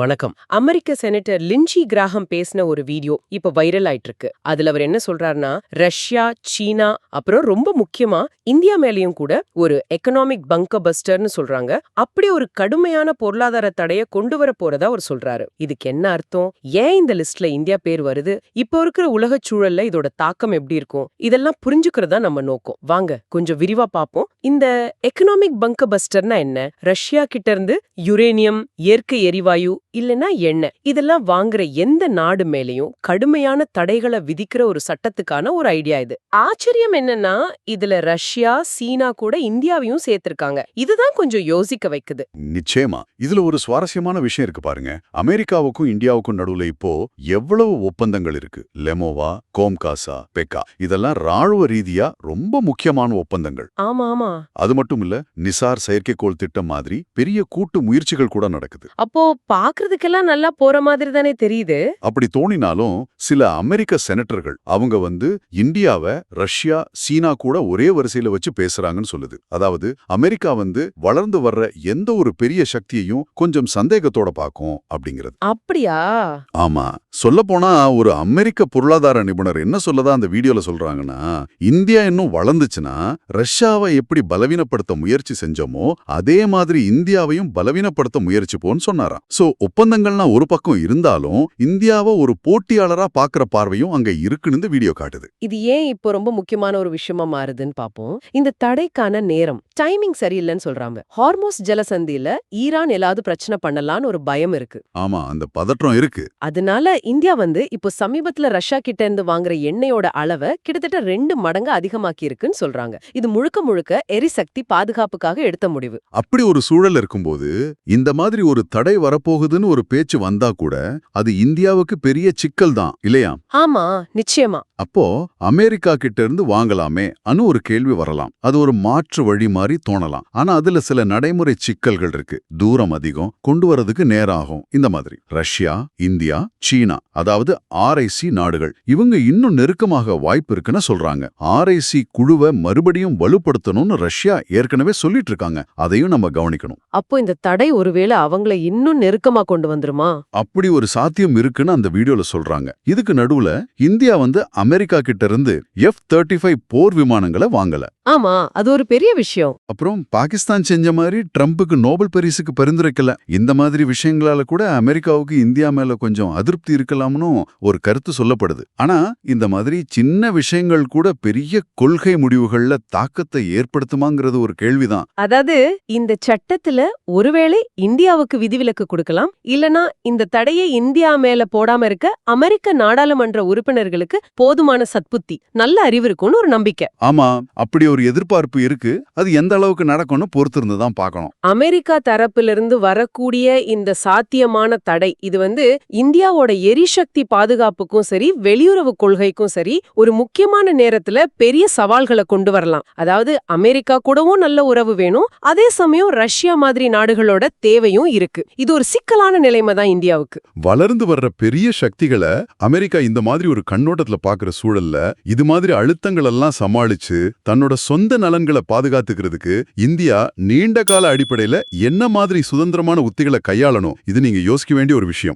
வணக்கம். அமெரிக்க செனட்டர் லிஞ்சி கிராகம் பேசின ஒரு வீடியோ இப்ப வைரல் ஆயிட்டு இருக்கு அதுல அவர் என்ன சொல்றாருன்னா ரஷ்யா சீனா அப்புறம் ரொம்ப முக்கியமா இந்தியா மேலயும் கூட ஒரு எக்கனாமிக் பங்க பஸ்டர்னு சொல்றாங்க. அப்படி ஒரு கடுமையான பொருளாதார தடைய கொண்டு வர போறதா அவர் சொல்றாரு. இதுக்கு என்ன அர்த்தம்? ஏன் இந்த லிஸ்ட்ல இந்தியா பேர் வருது? இப்போ இருக்கிற உலக சூழல்ல இதோட தாக்கம் எப்படி இருக்கும்? இதெல்லாம் புரிஞ்சுக்கிறதா நம்ம நோக்கம். வாங்க கொஞ்சம் விரிவா பார்ப்போம் இந்த எக்கனாமிக் பங்க பஸ்டர்னா என்ன? ரஷ்யா கிட்ட இருந்து யுரேனியம் இயற்கை எரிவாயு இல்லனா எண்ணெய். இதெல்லாம் வாங்குற எந்த நாடு மேலயும் கடுமையான தடைகளை விதிக்கிற ஒரு சட்டத்துக்கான ஒரு ஐடியா இது. ஆச்சரியம் என்னன்னா இதுல ரஷ்யா சீனா கூட இந்தியாவையும் சேர்த்திருக்காங்க. இதுதான் கொஞ்சம் யோசிக்க வைக்குது. நிச்சயமா. இதுல ஒரு சுவாரஸ்யமான விஷயம் இருக்கு பாருங்க. அமெரிக்காவுக்கும் இந்தியாவுக்கும் நடுவுல இப்போ எவ்வளவு ஒப்பந்தங்கள் இருக்கு? லெமோவா கோம்காசா பெக்கா. இதெல்லாம் ராணுவ ரீதியா ரொம்ப முக்கியமான ஒப்பந்தங்கள். ஆமா ஆமா. அது மட்டும் இல்ல நிசார் செயற்கைக்கோள் திட்டம் மாதிரி பெரிய கூட்டு முயற்சிகள் கூட நடக்குது. அப்போ பாக்குறதுக்கெல்லாம் நல்லா போற மாதிரி தானே தெரியுது. அப்படி தோணினாலும் சில அமெரிக்க செனட்டர்கள் அவங்க வந்து இந்தியாவை ரஷ்யா சீனா கூட ஒரே வரிசையில வச்சு பேசுறாங்கன்னு சொல்லுது. அதாவது அமெரிக்கா வந்து வளர்ந்து வர்ற எந்த ஒரு பெரிய சக்தியையும் கொஞ்சம் சந்தேகத்தோட பார்க்கும் அப்படிங்கிறது. அப்படியா? ஆமா. சொல்லப்போனா ஒரு அமெரிக்க பொருளாதார நிபுணர் என்ன சொல்லதா அந்த வீடியோல சொல்றாங்கன்னா இந்தியா இன்னும் வளர்ந்துச்சுன்னா ரஷ்யாவை எப்படி பலவீனப்படுத்த முயற்சி செஞ்சோமோ அதே மாதிரி இந்தியாவையும் பலவீனப்படுத்த முயற்சிப்போம்னு சொன்னாராம். சோ ஒப்பந்தங்கள்னா ஒரு பக்கம் இருந்தாலும் இந்தியாவை ஒரு போட்டியாளரா பாக்குற பார்வையும் அங்க இருக்குன்னு வீடியோ காட்டுது. இது ஏன் இப்போ ரொம்ப முக்கியமான ஒரு விஷயமா மாறுதுன்னு பாப்போம். இந்த தடைக்கான நேரம் டைமிங் சரியில்லைன்னு சொல்றாங்க. ஹார்மோஸ் ஜலசந்தியில ஈரான் ஏதாவது பிரச்சனை பண்ணலான்னு ஒரு பயம் இருக்கு. ஆமா அந்த பதற்றம் இருக்கு. அதனால இந்தியா வந்து இப்போ சமீபத்துல ரஷ்யா கிட்ட இருந்து வாங்குற எண்ணெயோட அளவை கிட்டத்தட்ட ரெண்டு மடங்கு அதிகமாக்கி இருக்குன்னு சொல்றாங்க. இது முழுக்க முழுக்க எரிசக்தி பாதுகாப்புக்காக எடுத்த முடிவு. அப்படி ஒரு சூழல் இருக்கும்போது இந்த மாதிரி ஒரு தடை ஒரு பேச்சு வந்தா கூட அது இந்தியாவுக்கு பெரிய சிக்கல் தான் இல்லையா? ஆமா நிச்சயமா. அப்போ அமெரிக்கா கிட்ட இருந்து வாங்கலாமே அனு ஒரு கேள்வி வரலாம். அது ஒரு மாற்று வழி மாதிரி தோணலாம். ஆனா அதுல சில நடைமுறை சிக்கல்கள் இருக்கு. தூரம் அதிகம் கொண்டு வரதுக்கு நேரம் ஆகும் இந்த மாதிரி. ரஷ்யா இந்தியா சீனா அதாவது ஆர்ஐசி நாடுகள். இவங்க இன்னும் நெருக்கமாக வாய்ப்பு இருக்குன்னு சொல்றாங்க. ஆர்ஐசி குழுவை மறுபடியும் வலுப்படுத்தணும்னு ரஷ்யா ஏற்கனவே சொல்லிட்டு இருக்காங்க. அதையும் நம்ம கவனிக்கணும். அப்போ இந்த தடை ஒருவேளை அவங்கள இன்னும் நெருக்கமா கொண்டு வந்துருமா? அப்படி ஒரு சாத்தியம் இருக்குன்னு அந்த வீடியோல சொல்றாங்க. இதுக்கு நடுவுல இந்தியா வந்து அமெரிக்கா கிட்ட இருந்து எஃப் தேர்ட்டி ஃபைவ் போர் விமானங்களை வாங்கல. ஆமா அது ஒரு பெரிய விஷயம். அப்புறம் பாகிஸ்தான் செஞ்ச மாதிரி ட்ரம்புக்கு நோபல் பரிசுக்கு பரிந்துரைக்கல. இந்த மாதிரி விஷயங்களால கூட அமெரிக்காவுக்கு இந்தியா மேல கொஞ்சம் அதிருப்தி இருக்கலாம்னு ஒரு கருத்து சொல்லப்படுது. ஆனா இந்த மாதிரி சின்ன விஷயங்கள் கூட பெரிய கொள்கை முடிவுகள்ல தாக்கத்தை ஏற்படுத்துமாங்கிறது ஒரு கேள்விதான். அதாவது இந்த சட்டத்துல ஒருவேளை இந்தியாவுக்கு விதிவிலக்கு கொடுக்கலாம் இல்லனா இந்த தடையை இந்தியா மேல போடாம இருக்க அமெரிக்க நாடாளுமன்ற உறுப்பினர்களுக்கு போதுமான சத்புத்தி நல்ல அறிவு இருக்கும்னு ஒரு நம்பிக்கை. ஆமா அப்படி ஒரு எதிர்பார்ப்பு இருக்கு. அது எந்த அளவுக்கு நடக்கும்னு பொறுத்திருந்து தான் பார்க்கணும். அமெரிக்கா தரப்பிலிருந்து வரக்கூடிய இந்த சாத்தியமான தடை இது வந்து இந்தியாவோட எரிசக்தி பாதுகாப்புக்கும் சரி வெளியுறவு கொள்கைக்கும் சரி ஒரு முக்கியமான நேரத்துல பெரிய சவால்களை கொண்டு வரலாம். அதாவது அமெரிக்கா கூடவும் நல்ல உறவு வேணும் அதே சமயம் ரஷ்யா மாதிரி நாடுகளோட தேவையும் இருக்கு. இது ஒரு சிக்கலான நிலைமை தான் இந்தியாவுக்கு. வளர்ந்து வர்ற பெரிய சக்திகளை அமெரிக்கா இந்த மாதிரி ஒரு கண்ணோட்டத்துல இருக்கிற சூழல்ல இது மாதிரி அழுத்தங்கள் எல்லாம் சமாளிச்சு தன்னோட சொந்த நலன்களை பாதுகாத்துக்கிறதுக்கு இந்தியா நீண்ட கால அடிப்படையில என்ன மாதிரி சுதந்திரமான உத்திகளை கையாளணும்? இது நீங்க யோசிக்க வேண்டிய ஒரு விஷயம்.